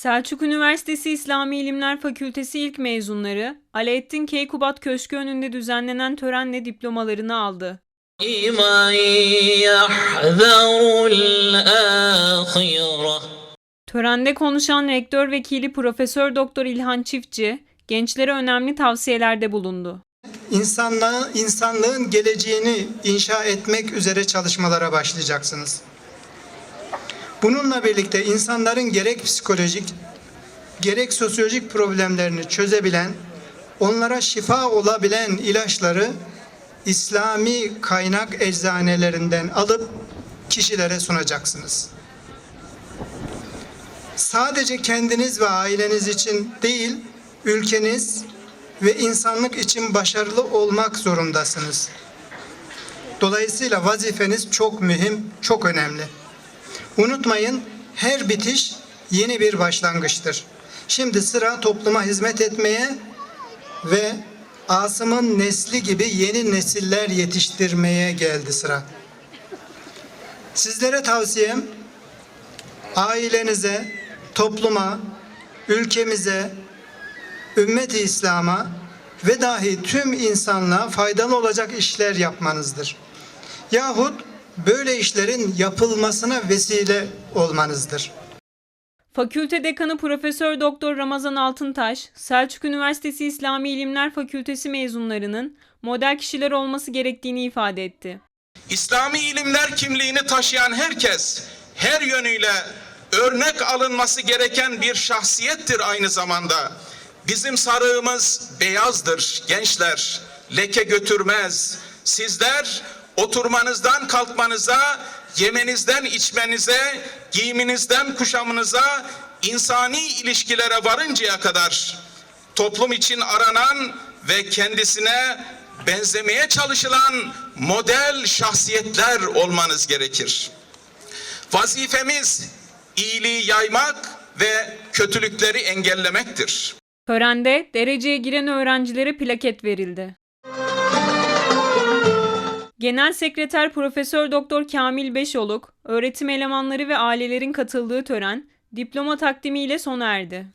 Selçuk Üniversitesi İslami İlimler Fakültesi ilk mezunları Alaaddin Keykubat Köşkü önünde düzenlenen törenle diplomalarını aldı. Törende konuşan rektör vekili Profesör Doktor İlhan Çiftçi gençlere önemli tavsiyelerde bulundu. İnsanlığa, insanlığın geleceğini inşa etmek üzere çalışmalara başlayacaksınız. Bununla birlikte insanların gerek psikolojik gerek sosyolojik problemlerini çözebilen, onlara şifa olabilen ilaçları İslami kaynak eczanelerinden alıp kişilere sunacaksınız. Sadece kendiniz ve aileniz için değil, ülkeniz ve insanlık için başarılı olmak zorundasınız. Dolayısıyla vazifeniz çok mühim, çok önemli. Unutmayın, her bitiş yeni bir başlangıçtır. Şimdi sıra topluma hizmet etmeye ve Asım'ın nesli gibi yeni nesiller yetiştirmeye geldi sıra. Sizlere tavsiyem ailenize, topluma, ülkemize, ümmeti İslam'a ve dahi tüm insanlığa faydalı olacak işler yapmanızdır. Yahut böyle işlerin yapılmasına vesile olmanızdır. Fakülte Dekanı Profesör Doktor Ramazan Altıntaş, Selçuk Üniversitesi İslami İlimler Fakültesi mezunlarının model kişiler olması gerektiğini ifade etti. İslami ilimler kimliğini taşıyan herkes her yönüyle örnek alınması gereken bir şahsiyettir aynı zamanda. Bizim sarığımız beyazdır gençler, leke götürmez. Sizler oturmanızdan kalkmanıza, yemenizden içmenize, giyiminizden kuşamınıza, insani ilişkilere varıncaya kadar toplum için aranan ve kendisine benzemeye çalışılan model şahsiyetler olmanız gerekir. Vazifemiz iyiliği yaymak ve kötülükleri engellemektir. Törende dereceye giren öğrencilere plaket verildi. Genel Sekreter Profesör Doktor Kamil Beşoluk, öğretim elemanları ve ailelerin katıldığı tören diploma takdimiyle sona erdi.